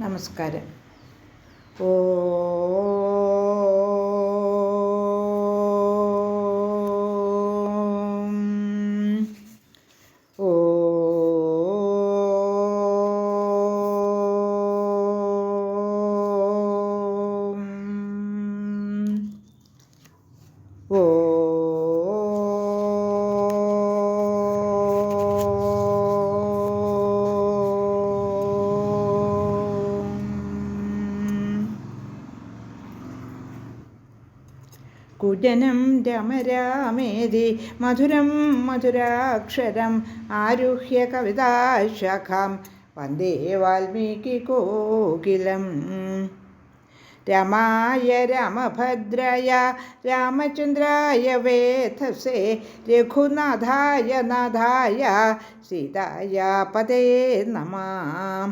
നമസ്കാരം. ഓ കുജനം രമരാമേതി മധുരം മധുരാക്ഷരം ആരുഹ്യ കവിതാശാഖാം വന്ദേ വാൽമീകി കോകിലം രമായ രാമഭദ്രായ രാമചന്ദ്രായ വേധസേ രഘുനാഥായ നാഥായ സീതായ പതേ നമാം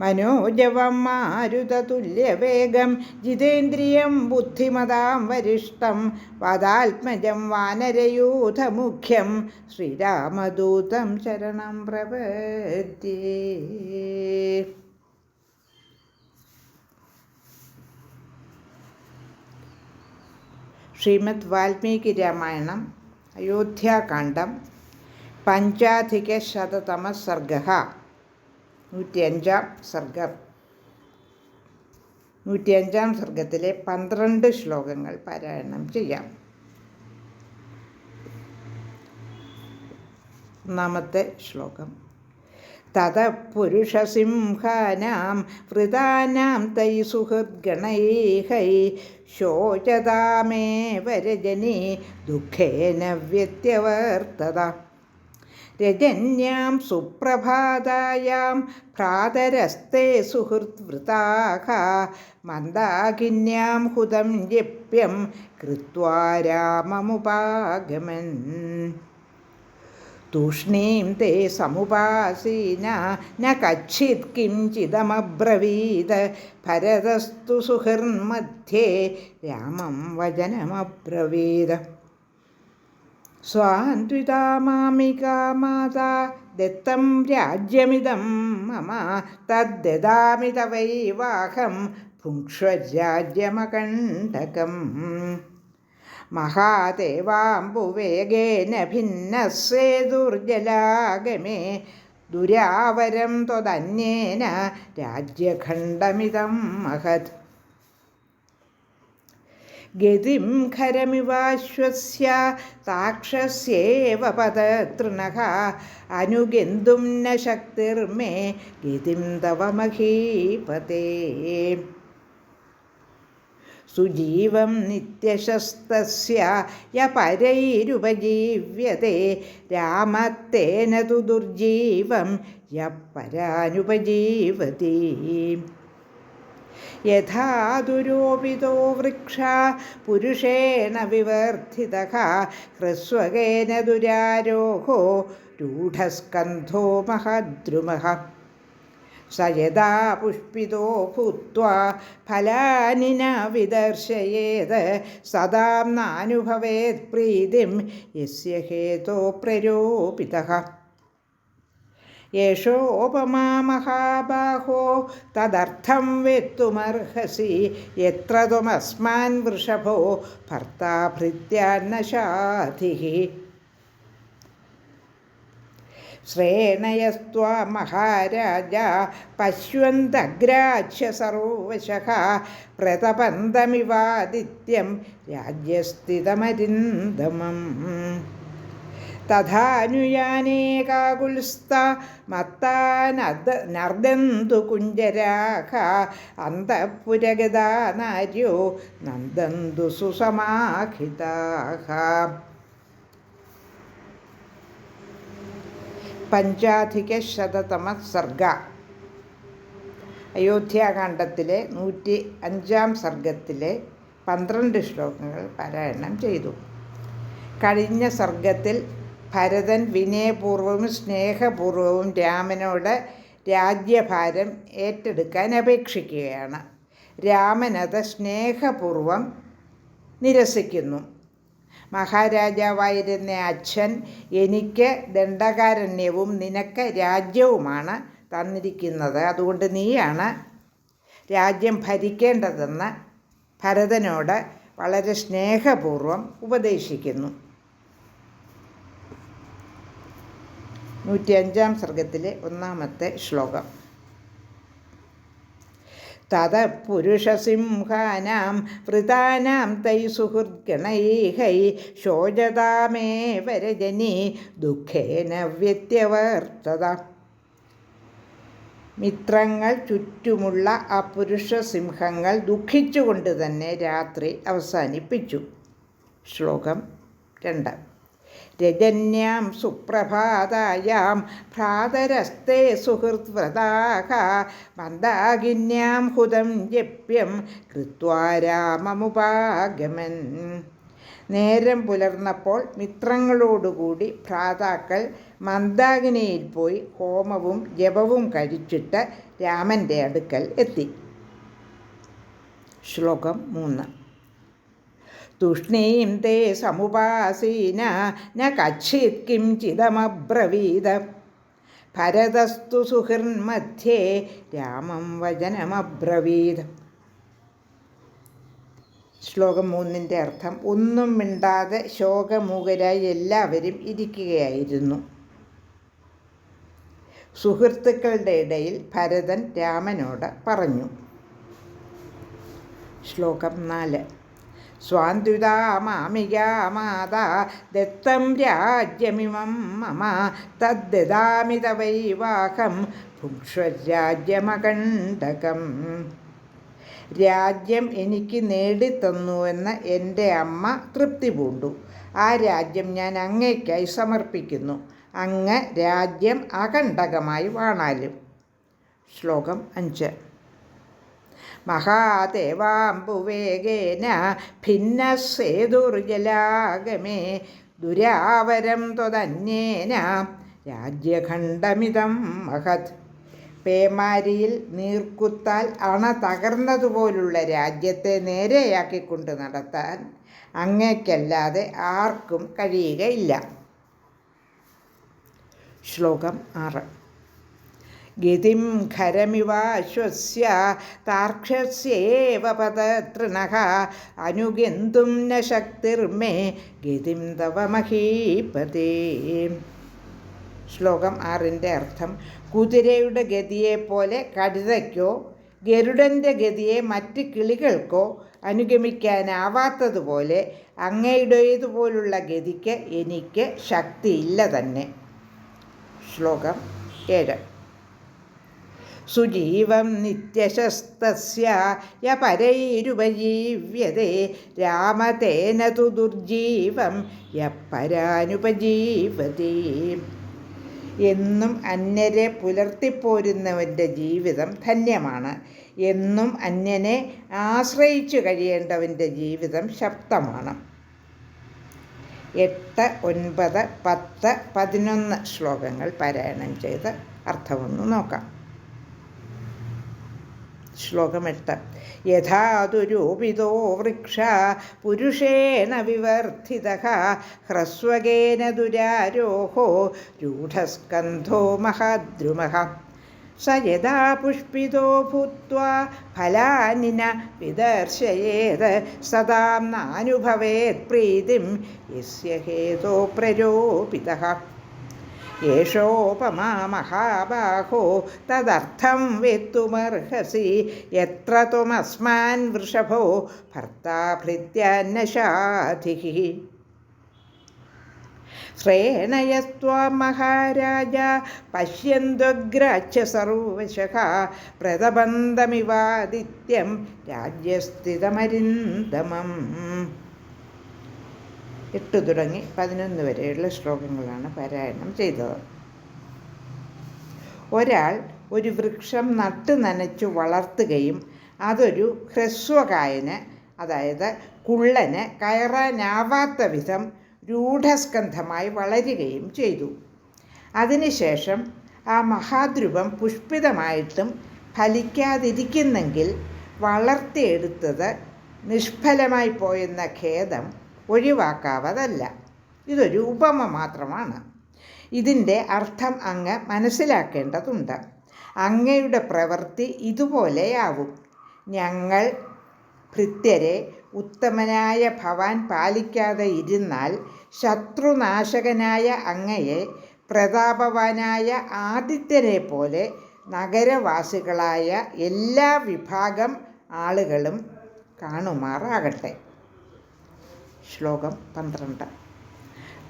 മനോജവം മാരുതതുല്യവേഗം ജിതേന്ദ്രിയം ബുദ്ധിമതാം വരിഷ്ടം പദാത്മജം വാനരയൂഥമുഖ്യം ശ്രീരാമദൂതം ശരണം പ്രപദ്യേ ശ്രീമദ് വാൽമീകി രാമായണം അയോധ്യാകാന്ഡം പഞ്ചാധികശതതമ സർഗ നൂറ്റിയഞ്ചാം സർഗം. നൂറ്റിയഞ്ചാം സർഗത്തിലെ പന്ത്രണ്ട് ശ്ലോകങ്ങൾ പാരായണം ചെയ്യാം. ഒന്നാമത്തെ ശ്ലോകം. തത പുരുഷസിംഹാനാം വൃതാനാം തൈ സുഹൃദ്ഗണൈഹൈ ശോചതാമേ വരജനി ദുഃഖേന വ്യത്യവർത്തത. രജന്യാം സുപ്രഭാതായാം. ഭ്രാതരസ്തേ സുഹൃദ്വൃതാഹ മന്ദാകിന്യാം ഹുതം ജപ്യം കൃത്വാ രാമമുപാഗമൻ. തൂഷ്ണീം തേ സമുപാസീന. ന കച്ചിത് കിഞ്ചിദമബ്രവീത് ഭരതസ്തു സുഹൃന്മധ്യേ രാമം വചനമബ്രവീത്. സ്വാന്വിതാമാമികാ മാതാ ദത്തം राज्यमिदं മമ തദ്ദാമി തവൈവാഹം ഭുങ്ക്ഷ്വരാജ്യമകണ്ഠകം. മഹാദേവാംബുവേഗേന ഭിന്നസ്സേ ദുർജലാഗമേ ദുരാവരം ത്വതന്യേന രാജ്യഖണ്ഡമിതം മഹത്. ഗതിം ഖരമിവാശ്വസ്യ താക്ഷസ്യേവ പദതൃണഃ. അനുഗന്തും ന ശക്തിർമേ ഗതിം തവ മഹീപതേ. സുജീവം നിത്യശസ്തസ്യ യ പരൈരുപജീവ്യത്തെ രാമത്തേന തു ദുർജീവം യ പരാനുപജീവതി. യഥാ ദുരോപിതോ വൃക്ഷ പുരുഷേണ വിവർത്തിത ഹ്രസ്വകേന ദുരാരോഹോ രൂഢസ്കന്ധോ മഹദ്രുമഃ. സ യഥാ പുഷ്പിതോ ഭൂത്വാ ഫലാനി വിദർശയേത് സദാ നാനുഭവേത് പ്രീതിം ഹേതോ പ്രരോപിതഃ. യേഷോപമാ മഹാബാഹോ തദർത്ഥം വെത്തുമർഹസി. എത്ര ത്വമസ്മാൻ വൃഷഭോ. ഭർത്താ ഭൃത്യാന്നശാധിः ശ്രേണയസ്ത്വാ മഹാരാജ. പശ്വന്തഗ്രാച്യ പ്രതപന്തമിവാദിത്യം. രാജ്യസ്ഥിതമരിന്ദമം. തഥാനുയാനേകാകുൽസ്ഥ മത്താനദ നർദന്തു കുഞ്ചരാഖ നാര്യോ നന്ദന്തു സുസമാഹിതാഹ. പഞ്ചാധികശതതമ സർഗ. അയോധ്യാകാന്ഡത്തിലെ നൂറ്റി അഞ്ചാം സർഗത്തിലെ പന്ത്രണ്ട് ശ്ലോകങ്ങൾ പാരായണം ചെയ്തു. കഴിഞ്ഞ സർഗത്തിൽ ഭരതൻ വിനയപൂർവവും സ്നേഹപൂർവവും രാമനോട് രാജ്യഭാരം ഏറ്റെടുക്കാൻ അപേക്ഷിക്കുകയാണ്. രാമനത് സ്നേഹപൂർവം നിരസിക്കുന്നു. മഹാരാജാവായിരുന്ന അച്ഛൻ എനിക്ക് ദണ്ഡകാരണ്യവും നിനക്ക് രാജ്യവുമാണ് തന്നിരിക്കുന്നത്. അതുകൊണ്ട് നീയാണ് രാജ്യം ഭരിക്കേണ്ടതെന്ന് ഭരതനോട് വളരെ സ്നേഹപൂർവം ഉപദേശിക്കുന്നു. നൂറ്റിയഞ്ചാം സർഗത്തിലെ ഒന്നാമത്തെ ശ്ലോകം. തത പുരുഷസിംഹാനാം വൃതാനാം തൈ സുഹൃദ്ഗണൈഹൈ ശോചതാമേ വരജനി ദുഃഖേന വ്യത്യവർത്തത. മിത്രങ്ങൾ ചുറ്റുമുള്ള ആ പുരുഷ സിംഹങ്ങൾ ദുഃഖിച്ചുകൊണ്ട് തന്നെ രാത്രി അവസാനിപ്പിച്ചു. ശ്ലോകം രണ്ട്. രജന്യാം സുപ്രഭാതായാം ഭ്രാതരസ്തേ സുഹൃദ്വ്രതാഹ മന്ദാകിന്യാം ഹുതം ജപ്യം കൃത്വാ രാമമുപാഗമൻ. നേരം പുലർന്നപ്പോൾ മിത്രങ്ങളോടുകൂടി ഭ്രാതാക്കൾ മന്ദാകിനിയിൽ പോയി ഹോമവും ജപവും കഴിച്ചിട്ട് രാമന്റെ അടുക്കൽ എത്തി. ശ്ലോകം മൂന്ന്. തൂഷ്ണീം തേ സമുപാസീന ന കക്ഷിത് കിഞ്ചിതമബ്രവീത ഭരതസ്തു സുഹൃന്മധ്യേ രാമം വചനമബ്രവീത് ശ്ലോകം മൂന്നിന്റെ അർത്ഥം ഒന്നും മിണ്ടാതെ ശോകമൂകരായി എല്ലാവരും ഇരിക്കുകയായിരുന്നു. സുഹൃത്തുക്കളുടെ ഇടയിൽ ഭരതൻ രാമനോട് പറഞ്ഞു. ശ്ലോകം നാല് സ്വാന്തുതാ മാമികാ മാതാ ദത്തം രാജ്യമിമം മമ തദ്ദാമി തവൈവാഹം ഭുക്ഷരാജ്യമകണ്ഠകം രാജ്യം എനിക്ക് നേടിത്തന്നുവെന്ന് എന്റെ അമ്മ തൃപ്തി പൂണ്ടു. ആ രാജ്യം ഞാൻ അങ്ങേക്കായി സമർപ്പിക്കുന്നു. അങ്ങ് രാജ്യം അകണ്ഠകമായി വാണാലും. ശ്ലോകം അഞ്ച്. മഹാദേവാംബുവേഗേന ഭിന്നസേതുർജലാഗമേ ദുരാവരം ത്വതന്യേന രാജ്യഖണ്ഡമിതം മഹത്. പേമാരിയിൽ നീർക്കുത്താൽ അണ തകർന്നതുപോലുള്ള രാജ്യത്തെ നേരെയാക്കിക്കൊണ്ട് നടത്താൻ അങ്ങേക്കല്ലാതെ ആർക്കും കഴിയുകയില്ല. ശ്ലോകം ആറ്. ഗതിം ഖരമിവാശ്വസ്യ താർക്ഷസ്യേവ പതതൃണഃ അനുഗന്തും ന ശക്തിർമേ ഗതിം തവ മഹീപതേ. ശ്ലോകം ആറിന്റെ അർത്ഥം കുതിരയുടെ ഗതിയെപ്പോലെ കഴുതയ്ക്കോ ഗരുഡന്റെ ഗതിയെ മറ്റ് കിളികൾക്കോ അനുഗമിക്കാനാവാത്തതുപോലെ അങ്ങയുടേതുപോലുള്ള ഗതിക്ക് എനിക്ക് ശക്തിയില്ല തന്നെ. ശ്ലോകം ഏഴ്. സുജീവം നിത്യശസ്തസ്യ രാമതേന തു ദുർജീവം യപ്പരാനുപജീവതി എന്നും അന്യരെ പുലർത്തിപ്പോരുന്നവന്റെ ജീവിതം ധന്യമാണ്. എന്നും അന്യനെ ആശ്രയിച്ചു കഴിയേണ്ടവന്റെ ജീവിതം ശക്തമാണ് എട്ട് ഒൻപത് പത്ത് പതിനൊന്ന് ശ്ലോകങ്ങൾ പാരായണം ചെയ്ത് അർത്ഥമൊന്ന് നോക്കാം. ശ്ലോകം എട്ട് യഥാതുരൂപിതോ വൃക്ഷ പുരുഷേണ വിവർദ്ധിത ഹ്രസ്വകേന ദുരാരോഹോ രൂഢസ്കന്ധോ മഹാദ്രുമ. സ യഥാ പുഷ്പിതോ ഭൂത്വാ ഫലാനിന വിദർശയേത് സദാം നാനുഭവേത് പ്രീതിം യസ്യ ഹേതോ പ്രരോപിതഃ. യേഷോപമാ മഹാബാഹോ തദർത്ഥം വെത്തുമർഹസി. എത്ര ത്വമസ്മാൻ വൃഷഭോ ഭർത്താഭൃത്യന്നശാധി ശ്രേണയസ്ത്വാം മഹാരാജ പ്രതബന്ധമിവാദിത്യം രാജ്യസ്ഥിതമരിന്തമം എട്ട് തുടങ്ങി പതിനൊന്ന് വരെയുള്ള ശ്ലോകങ്ങളാണ് പാരായണം ചെയ്തത്. ഒരാൾ ഒരു വൃക്ഷം നട്ട് നനച്ചു വളർത്തുകയും അതൊരു ഹ്രസ്വകായന് അതായത് കുള്ളന് കയറാനാവാത്ത വിധം രൂഢസ്കന്ധമായി വളരുകയും ചെയ്തു. അതിനുശേഷം ആ മഹാദ്രുപം പുഷ്പിതമായിട്ടും ഫലിക്കാതിരിക്കുന്നെങ്കിൽ വളർത്തിയെടുത്തത് നിഷ്ഫലമായി പോയെന്ന ഖേദം ഒഴിവാക്കാവതല്ല. ഇതൊരു ഉപമ മാത്രമാണ്. ഇതിന്റെ അർത്ഥം അങ്ങ് മനസ്സിലാക്കേണ്ടതുണ്ട്. അങ്ങയുടെ പ്രവൃത്തി ഇതുപോലെയാവും. ഞങ്ങൾ ഭൃത്യരെ ഉത്തമനായ ഭവാൻ പാലിക്കാതെ ഇരുന്നാൽ ശത്രുനാശകനായ അങ്ങയെ പ്രതാപവാനായ ആദിത്യനെ പോലെ നഗരവാസികളായ എല്ലാ വിഭാഗം ആളുകളും കാണുമാറാകട്ടെ. ശ്ലോകം പന്ത്രണ്ട്.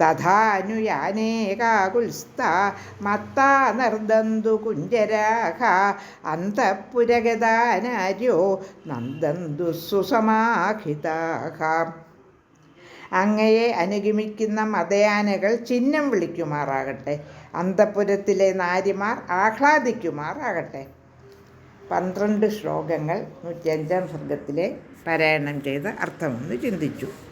തഥാനുയാനേകാകുൽസ്ഥ മത്താ നർദന്തു കുഞ്ചരാഹ അന്തഃപുരഗതാനാര്യോ നന്ദന്തു സുസമാഹിതാഹ. അങ്ങയെ അനുഗമിക്കുന്ന മതയാനകൾ ചിഹ്നം വിളിക്കുമാറാകട്ടെ. അന്തപുരത്തിലെ നാരിമാർ ആഹ്ലാദിക്കുമാറാകട്ടെ. പന്ത്രണ്ട് ശ്ലോകങ്ങൾ നൂറ്റിയഞ്ചാം സർഗത്തിലെ പാരായണം ചെയ്ത് അർത്ഥമൊന്ന് ചിന്തിച്ചു.